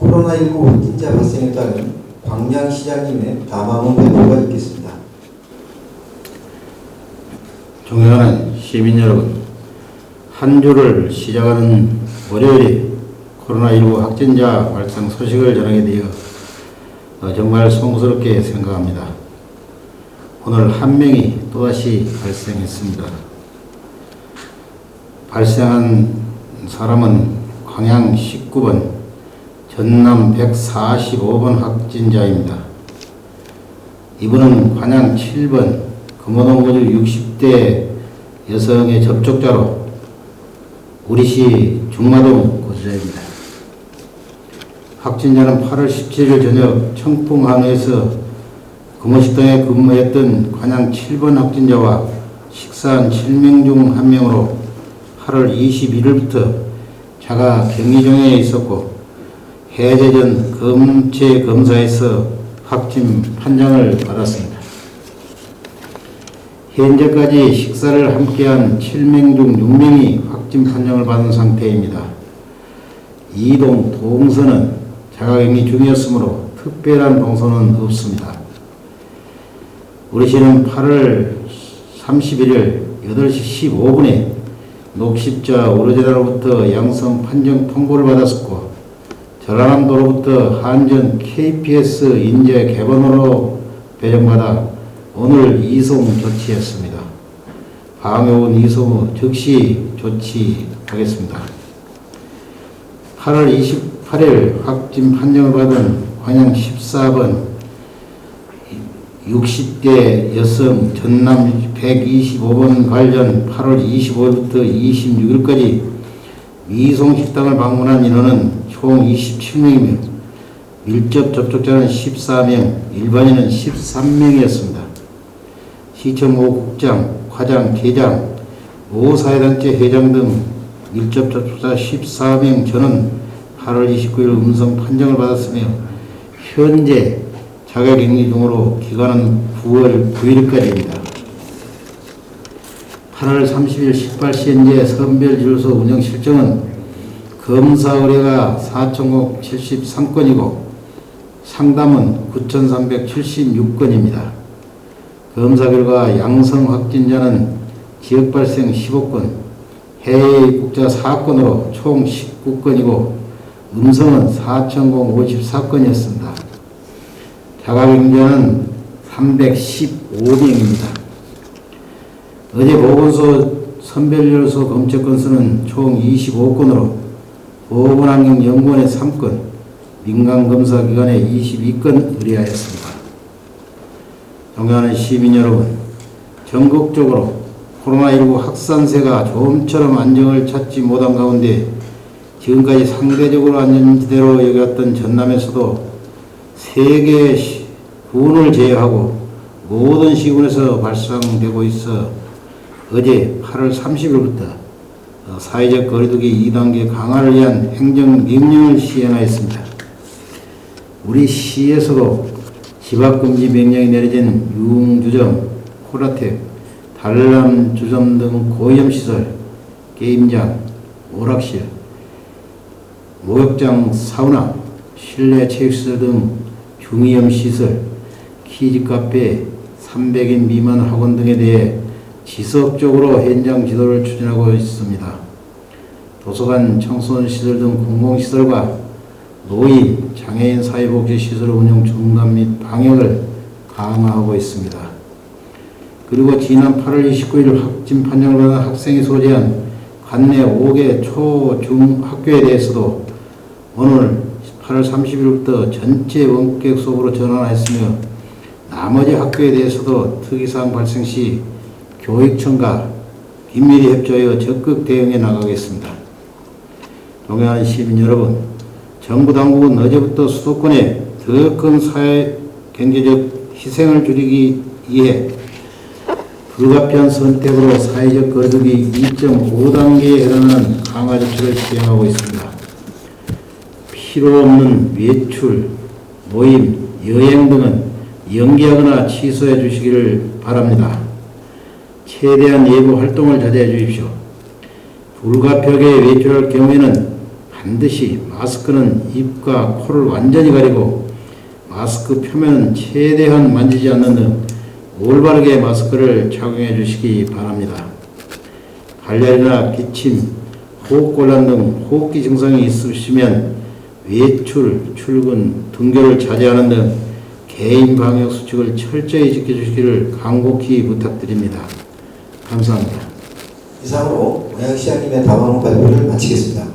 코로나19 확진자 발생에 따른 광양시장님의 담화문 발표가 있겠습니다. 존경하는 시민 여러분, 한 주를 시작하는 월요일에 코로나19 확진자 발생 소식을 전하게 되어 어, 정말 송스럽게 생각합니다. 오늘 한 명이 또다시 발생했습니다. 발생한 사람은 광양 19번, 전남 145번 확진자입니다. 이분은 관양 7번 금호동 거주 60대 여성의 접촉자로 우리시 중마동 거주자입니다. 확진자는 8월 17일 저녁 청풍 한우에서 금호식당에 근무했던 관양 7번 확진자와 식사한 7명 중 1명으로 8월 21일부터 자가 격리정에 있었고 해제 전 검체 검사에서 확진 판정을 받았습니다. 현재까지 식사를 함께한 7명 중 6명이 확진 판정을 받은 상태입니다. 이동 동선은 자가격리 중이었으므로 특별한 동선은 없습니다. 우리 시는 8월 31일 8시 15분에 녹십자 오르제라로부터 양성 판정 통보를 받았었고 전라남도로부터 한전 KPS 인재 개번호로 배정받아 오늘 이송 조치했습니다. 다음에 온 이송 후 즉시 조치하겠습니다. 8월 28일 확진 판정을 받은 관양 14번 60대 여성 전남 125번 관련 8월 25일부터 26일까지 미송 식당을 방문한 인원은 총 27명이며 밀접 접촉자는 14명, 일반인은 13명이었습니다. 시청 모 국장, 과장, 계장, 모 사회단체 회장 등 밀접 접촉자 14명 저는 8월 29일 음성 판정을 받았으며 현재 자가격리 중으로 기간은 9월 9일까지입니다. 8월 30일 18시 현재 선별진료소 운영 실정은 검사 의뢰가 4,073건이고 상담은 9,376건입니다. 검사 결과 양성 확진자는 지역 발생 15건, 해외 입국자 4건으로 총 19건이고 음성은 4,054건이었습니다. 자가격리자는 315명입니다. 어제 보건소 선별진료소 검체 건수는 총 25건으로 보건환경 연구원에 3건, 민간검사기관에 22건 의뢰하였습니다. 존경하는 시민 여러분, 전국적으로 코로나19 확산세가 좀처럼 안정을 찾지 못한 가운데 지금까지 상대적으로 안전지대로 여겼던 전남에서도 세계 군을 제외하고 모든 시군에서 발생되고 있어 어제 8월 30일부터 사회적 거리두기 2단계 강화를 위한 행정명령을 시행하였습니다. 우리 시에서도 집합금지 명령이 내려진 유흥주점, 코라텍, 단람주점 등 고위험시설, 게임장, 오락실, 목욕장, 사우나, 실내 체육시설 등 중위험시설, 키즈카페, 300인 미만 학원 등에 대해 지속적으로 현장 지도를 추진하고 있습니다. 도서관, 청소년 시설 등 공공시설과 노인, 장애인 사회복지시설 운영 중단 및 방역을 강화하고 있습니다. 그리고 지난 8월 29일 확진 판정을 받은 학생이 소재한 관내 5개 초, 중 학교에 대해서도 오늘 8월 30일부터 전체 원격 수업으로 전환하였으며 나머지 학교에 대해서도 특이사항 발생 시 교육청과 긴밀히 협조하여 적극 대응해 나가겠습니다. 동해안 시민 여러분, 정부 당국은 어제부터 수도권에 더 큰 사회 경제적 희생을 줄이기 위해 불가피한 선택으로 사회적 거리두기 2.5단계에 해당하는 강화 조치를 시행하고 있습니다. 필요 없는 외출, 모임, 여행 등은 연기하거나 취소해 주시기를 바랍니다. 최대한 예부 활동을 자제해 주십시오. 불가피하게 외출할 경우에는 반드시 마스크는 입과 코를 완전히 가리고 마스크 표면은 최대한 만지지 않는 등 올바르게 마스크를 착용해 주시기 바랍니다. 발열이나 기침, 호흡곤란 등 호흡기 증상이 있으시면 외출, 출근, 등교를 자제하는 등 개인 방역 수칙을 철저히 지켜주시기를 간곡히 부탁드립니다. 감사합니다. 이상으로 고양시장님의 담화문 발표를 마치겠습니다.